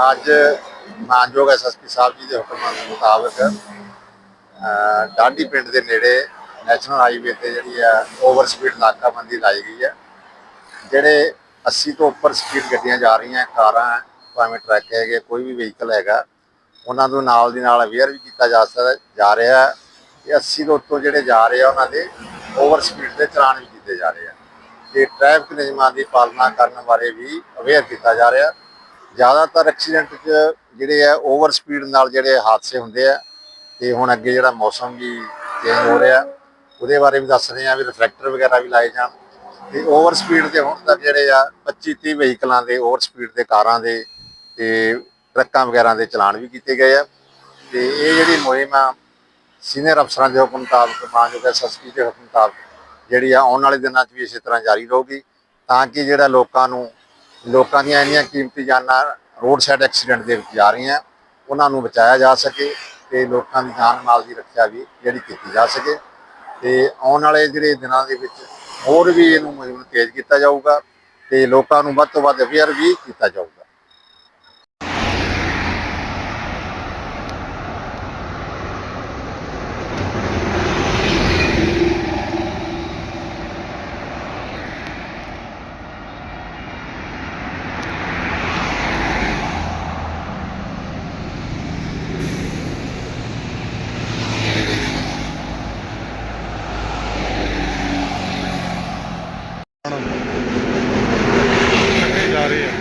ਅੱਜ ਮਾਨਯੋਗ ਐਸਐਸਪੀ ਸਾਹਿਬ ਜੀ ਦੇ ਹੁਕਮਾਂ ਦੇ ਮੁਤਾਬਕ ਅਹ, ਡਾਂਡੀ ਪਿੰਡ ਦੇ ਨੇੜੇ ਨੈਸ਼ਨਲ ਹਾਈਵੇ ਤੇ ਜਿਹੜੀ ਆ ਓਵਰ ਸਪੀਡ ਨਾਕਾਬੰਦੀ ਲਾਈ ਗਈ ਹੈ। ਜਿਹੜੇ 80 ਤੋਂ ਉੱਪਰ ਸਪੀਡ ਗੱਡੀਆਂ ਜਾ ਰਹੀਆਂ ਕਾਰਾਂ ਭਾਵੇਂ ਟਰੱਕ ਹੈਗੇ ਕੋਈ ਵੀ ਵਹੀਕਲ ਹੈਗਾ ਉਹਨਾਂ ਨੂੰ ਨਾਲ ਦੀ ਨਾਲ ਅਵੇਅਰ ਵੀ ਕੀਤਾ ਜਾ ਸਕਦਾ ਜਾ ਰਿਹਾ ਹੈ। ਕਿ 80 ਤੋਂ ਉੱਤੋਂ ਜਿਹੜੇ ਜਾ ਰਹੇ ਆ ਉਹਨਾਂ ਦੇ ਓਵਰ ਸਪੀਡ ਦੇ ਚਲਾਨ ਵੀ ਕੀਤੇ ਜਾ ਰਹੇ ਆ। ਤੇ ਟ੍ਰੈਫਿਕ ਨਿਯਮਾਂ ਦੀ ਪਾਲਣਾ ਕਰਨ ਬਾਰੇ ਵੀ ਅਵੇਅਰ ਕੀਤਾ ਜਾ ਰਿਹਾ ਜ਼ਿਆਦਾਤਰ ਐਕਸੀਡੈਂਟ 'ਚ ਜਿਹੜੇ ਆ ਓਵਰ ਸਪੀਡ ਨਾਲ ਜਿਹੜੇ ਹਾਦਸੇ ਹੁੰਦੇ ਆ, ਤੇ ਹੁਣ ਅੱਗੇ ਜਿਹੜਾ ਮੌਸਮ ਵੀ ਚੇਂਜ ਹੋ ਰਿਹਾ, ਉਹਦੇ ਬਾਰੇ ਵੀ ਦੱਸ ਰਹੇ ਆ ਵੀ ਰਿਫਲੈਕਟਰ ਵਗੈਰਾ ਵੀ ਲਾਏ ਜਾਣ। ਤੇ ਓਵਰ ਸਪੀਡ ਦੇ ਹੁਣ ਤੱਕ ਜਿਹੜੇ ਆ 25 30 ਵਹੀਕਲਾਂ ਦੇ ਓਵਰ ਸਪੀਡ ਦੇ ਕਾਰਾਂ ਦੇ ਤੇ ਟਰੱਕਾਂ ਵਗੈਰਾ ਦੇ ਚਲਾਨ ਵੀ ਕੀਤੇ ਗਏ ਆ। ਤੇ ਇਹ ਜਿਹੜੀ ਮੁਹਿੰਮ ਆ, ਸੀਨੀਅਰ ਅਫਸਰਾਂ ਦੇ ਹੁਕਮ ਮੁਤਾਬਕ, ਮਾਨਯੋਗ ਐਸਐਸਪੀ ਦੇ ਹੁਕਮ ਮੁਤਾਬਕ ਜਿਹੜੀ ਆ, ਆਉਣ ਵਾਲੇ ਦਿਨਾਂ 'ਚ ਵੀ ਇਸੇ ਤਰ੍ਹਾਂ ਜਾਰੀ ਰਹੂਗੀ, ਤਾਂ ਕਿ ਜਿਹੜਾ ਲੋਕਾਂ ਨੂੰ ਲੋਕਾਂ ਦੀਆਂ ਇੰਨੀਆਂ ਕੀਮਤੀ ਜਾਨਾਂ ਰੋਡ ਸਾਈਡ ਐਕਸੀਡੈਂਟ ਦੇ ਵਿੱਚ ਜਾ ਰਹੀਆਂ, ਉਹਨਾਂ ਨੂੰ ਬਚਾਇਆ ਜਾ ਸਕੇ ਤੇ ਲੋਕਾਂ ਦੀ ਜਾਨ ਮਾਲ ਦੀ ਰੱਖਿਆ ਵੀ ਜਿਹੜੀ ਕੀਤੀ ਜਾ ਸਕੇ। ਤੇ ਆਉਣ ਵਾਲੇ ਜਿਹੜੇ ਦਿਨਾਂ ਦੇ ਵਿੱਚ ਹੋਰ ਵੀ ਇਹਨੂੰ ਮੁਹਿੰਮ ਤੇਜ਼ ਕੀਤਾ ਜਾਊਗਾ ਤੇ ਲੋਕਾਂ ਨੂੰ ਵੱਧ ਤੋਂ ਵੱਧ ਅਵੇਅਰ ਵੀ ਕੀਤਾ ਜਾਊਗਾ ਅੱਗੇ ਜਾ ਰਹੇ ਆ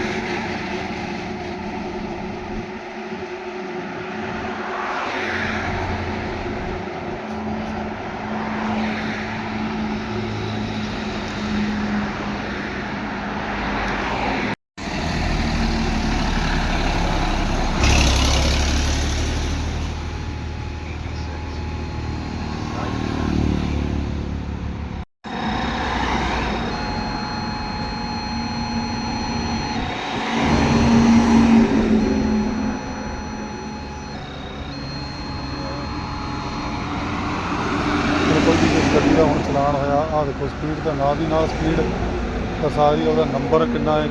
ਬਿਲਕੁਲ ਜੀ ਜਿਸ ਗੱਡੀ ਦਾ ਹੋਇਆ। ਆਹ ਦੇਖੋ ਸਪੀਡ ਦਾ ਨਾਲ ਦੀ ਨਾਲ ਸਪੀਡ ਤਾਂ ਸਾਰੀ ਉਹਦਾ ਨੰਬਰ ਕਿੰਨਾ ਹੈ